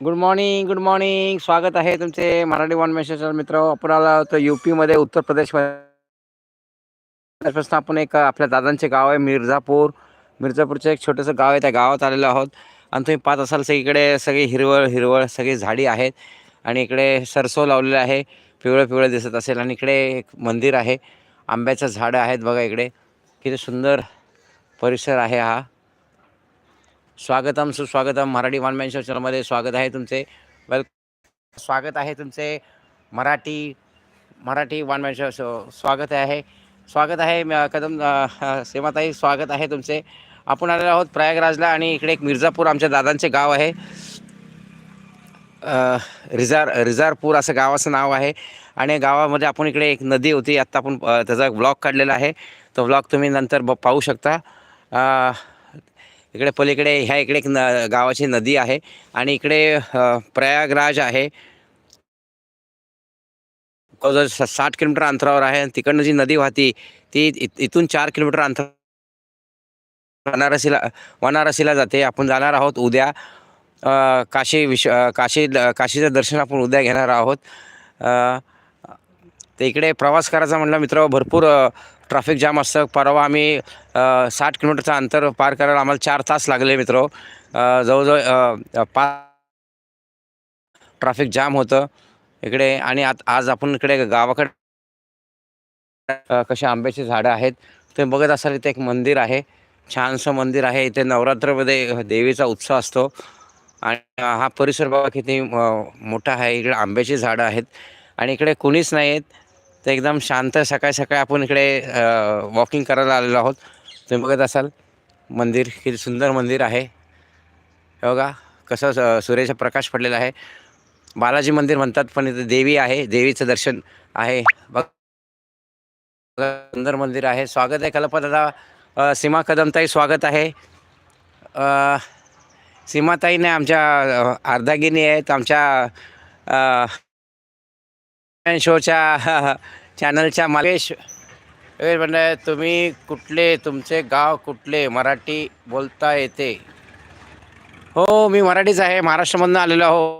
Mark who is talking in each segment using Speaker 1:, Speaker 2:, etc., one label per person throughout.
Speaker 1: Good morning good morning स्वागत आहे तुमचे मराठी वन मेसेजर मित्र आपण आला तर यू पीमध्ये उत्तर प्रदेशमध्ये आपण एक आपल्या दादांचे गाव आहे मिर्झापूर. मिर्झापूरचं एक छोटंसं गाव आहे त्या गावात आलेलो आहोत. आणि तुम्ही पाहत असाल सगळीकडे सगळी हिरवळ हिरवळ सगळी झाडी आहेत. आणि इकडे सरसो लावलेलं आहे. पिवळं पिवळं दिसत असेल. आणि इकडे एक मंदिर आहे. आंब्याचं झाडं आहेत बघा इकडे. किती सुंदर परिसर आहे हा. स्वागतम सुस्वागतम. मराठी वनमॅन शो चॅनलमध्ये स्वागत आहे तुमचे. वेल स्वागत आहे तुमचे Marathi Marathi one man show show- स्वागत आहे. स्वागत आहे कदम सीमाताई. स्वागत आहे तुमचे. आपण आलेलो आहोत प्रयागराजला आणि इकडे एक मिर्झापूर आमच्या दादांचे गाव आहे. रिझार रिझारपूर असं गावाचं नाव आहे. आणि गावामध्ये आपण इकडे एक नदी होती. आत्ता आपण त्याचा ब्लॉग काढलेला आहे. तो ब्लॉग तुम्ही नंतर ब पाहू शकता. इकडे पलीकडे ह्या इकडे एक न गावाची नदी आहे आणि इकडे प्रयागराज आहे. साठ किलोमीटर अंतरावर आहे आणि तिकडनं जी नदी वाहती ती इथून चार किलोमीटर अंतर वाराणसीला वाराणसीला जाते. आपण जाणार आहोत उद्या काशी विश्व काशी काशीचं दर्शन आपण उद्या घेणार आहोत. तर इकडे प्रवास करायचा म्हटलं मित्र भरपूर ट्रॅफिक जाम असतं. परवा आम्ही साठ किलोमीटरचं अंतर पार करायला आम्हाला चार तास लागले मित्र जवळजवळ पाच ट्रॅफिक जाम होतं इकडे. आणि आत आज आपण इकडे गावाकडे कसे कशी आंब्याची झाडं आहेत ते बघत असाल इथे एक मंदिर आहे. छानसं मंदिर आहे. इथे नवरात्रमध्ये देवीचा उत्सव असतो. आणि हा परिसर बघा किती मोठा आहे. इकडे आंब्याची झाडं आहेत. आणि इकडे कुणीच नाही आहेत तर एकदम शांत सकाळी सकाळी आपण इकडे वॉकिंग करायला आलेलो आहोत. तुम्ही बघत असाल मंदिर किती सुंदर मंदिर आहे. हे बघा कसं स- सूर्याचा प्रकाश पडलेला आहे. बालाजी मंदिर म्हणतात पण इथे देवी आहे देवीचं दर्शन आहे. बघ सुंदर मंदिर आहे. स्वागत आहे कल्पा सीमा कदमताई स्वागत आहे. सीमाताईने आमच्या अर्धागिनी आहेत. आमच्या शोच्या चॅनलच्या मालेश म्हणजे तुम्ही कुठले तुमचे गाव कुठले मराठी बोलता येते? हो मी मराठीच आहे महाराष्ट्रामधनं आलेलो आहो.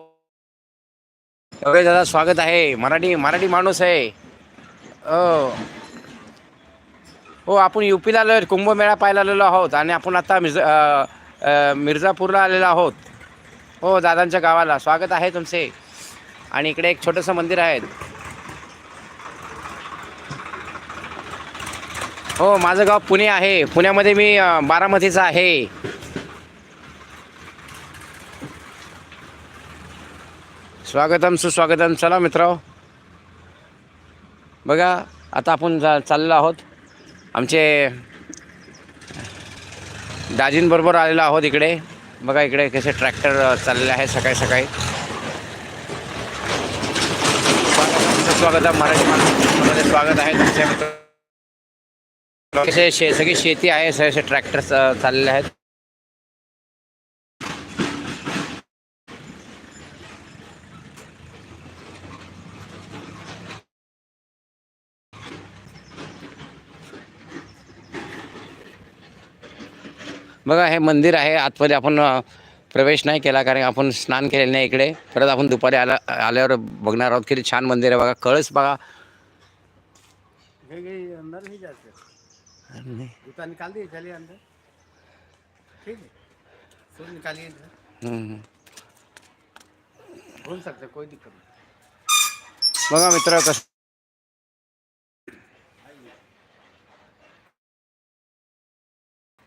Speaker 1: ओके दादा स्वागत आहे मराठी मराठी माणूस आहे. हो. हो आपण युपीला आलो कुंभमेळा पाहायला आलेलो आहोत आणि आपण आता मिर्झा मिर्झापूरला आलेलो आहोत. हो दादांच्या गावाला स्वागत आहे तुमचे. आणि इकडे एक छोटंसं मंदिर आहे. हो माझं गाव पुणे आहे. पुण्यामध्ये मी बारामतीचा आहे. स्वागतम सुस्वागतम. चला मित्र. बघा आता आपण जा चाललेलो आहोत. आमचे दाजींबरोबर आलेलो आहोत इकडे. बघा इकडे कसे ट्रॅक्टर चाललेले आहे सकाळी सकाळी. स्वागतम महाराज माणसामध्ये स्वागत आहे तुमच्या मित्र शे सगळी शेती आहे सगळे ट्रॅक्टर चाललेले आहेत. बघा हे मंदिर आहे. आतमध्ये आपण प्रवेश नाही केला कारण आपण स्नान केलेलं नाही इकडे. परत आपण दुपारी आला आल्यावर बघणार आहोत. किती छान मंदिर आहे बघा. कळस बघा
Speaker 2: गई गई अंदर नहीं जाते निकाल दिए चलिए अंदर. ठीक है शूज निकालिए।
Speaker 1: हम्म.
Speaker 2: घूम सकते कोई दिक्कत नहीं.
Speaker 1: बघा मित्र कस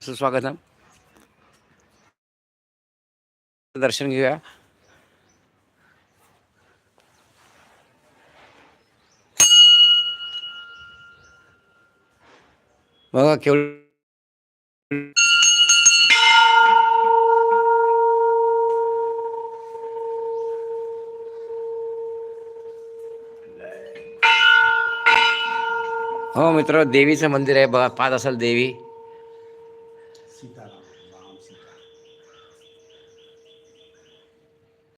Speaker 1: सुस्वागतम. दर्शन घेऊया. बघा हो मित्र देवीचं मंदिर आहे. बघा पाहत असाल देवी.